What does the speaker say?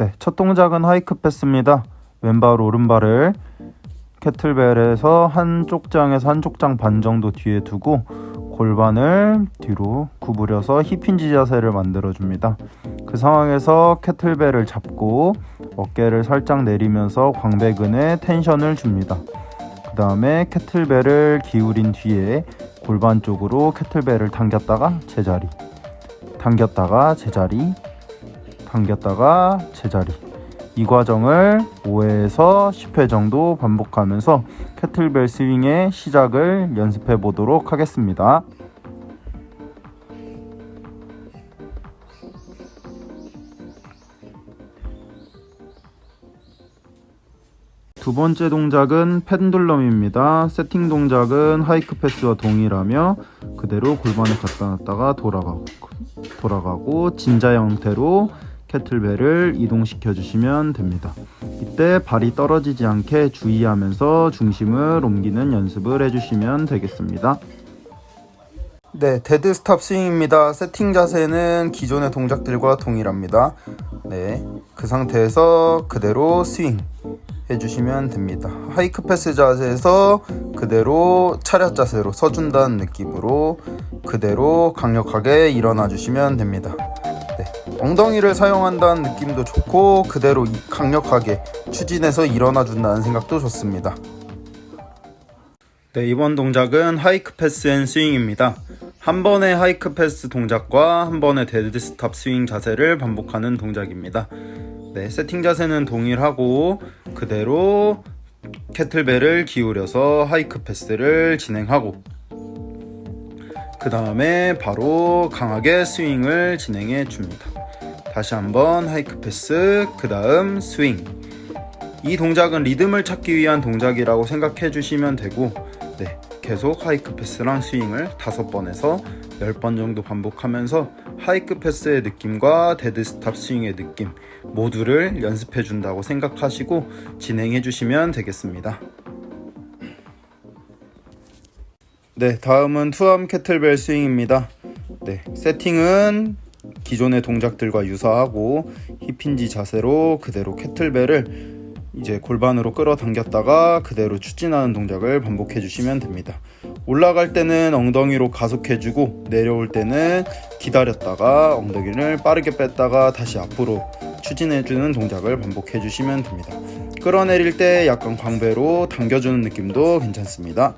네, 첫 동작은 하이크 패스입니다. 왼발 오른발을 캐틀벨에서 한쪽 장에서 한쪽 장 반 정도 뒤에 두고 골반을 뒤로 구부려서 힙힌지 자세를 만들어 줍니다. 그 상황에서 캐틀벨을 잡고 어깨를 살짝 내리면서 광배근에 텐션을 줍니다. 그 다음에 캐틀벨을 기울인 뒤에 골반 쪽으로 캐틀벨을 당겼다가 제자리, 당겼다가 제자리, 당겼다가 제자리. 이 과정을 5회에서 10회 정도 반복하면서 캐틀벨 스윙의 시작을 연습해 보도록 하겠습니다. 두 번째 동작은 펜듈럼입니다. 세팅 동작은 하이크 패스와 동일하며 그대로 골반을 갖다 놨다가 돌아가고 돌아가고 진자 형태로 캐틀벨을 이동시켜 주시면 됩니다. 이때 발이 떨어지지 않게 주의하면서 중심을 옮기는 연습을 해주시면 되겠습니다. 네, 데드 스탑 스윙입니다. 세팅 자세는 기존의 동작들과 동일합니다. 네, 그 상태에서 그대로 스윙 해주시면 됩니다. 하이크 패스 자세에서 그대로 차렷 자세로 서준다는 느낌으로 그대로 강력하게 일어나 주시면 됩니다. 네, 엉덩이를 사용한다는 느낌도 좋고 그대로 이- 강력하게 추진해서 일어나 준다는 생각도 좋습니다. 네, 이번 동작은 하이크 패스 앤 스윙입니다. 한 번의 하이크 패스 동작과 한 번의 데드 스탑 스윙 자세를 반복하는 동작입니다. 네, 세팅 자세는 동일하고 그대로 캐틀벨을 기울여서 하이크 패스를 진행하고 그 다음에 바로 강하게 스윙을 진행해 줍니다. 다시 한번 하이크 패스, 그 다음 스윙. 이 동작은 리듬을 찾기 위한 동작이라고 생각해 주시면 되고, 네, 계속 하이크 패스랑 스윙을 다섯 번에서 열번 정도 반복하면서 하이크 패스의 느낌과 데드 스탑 스윙의 느낌 모두를 연습해 준다고 생각하시고 진행해 주시면 되겠습니다. 네, 다음은 투암 캐틀벨 스윙입니다. 네, 세팅은 기존의 동작들과 유사하고 힙힌지 자세로 그대로 캐틀벨을 이제 골반으로 끌어당겼다가 그대로 추진하는 동작을 반복해 주시면 됩니다. 올라갈 때는 엉덩이로 가속해 주고 내려올 때는 기다렸다가 엉덩이를 빠르게 뺐다가 다시 앞으로 추진해 주는 동작을 반복해 주시면 됩니다. 끌어내릴 때 약간 광배로 당겨주는 느낌도 괜찮습니다.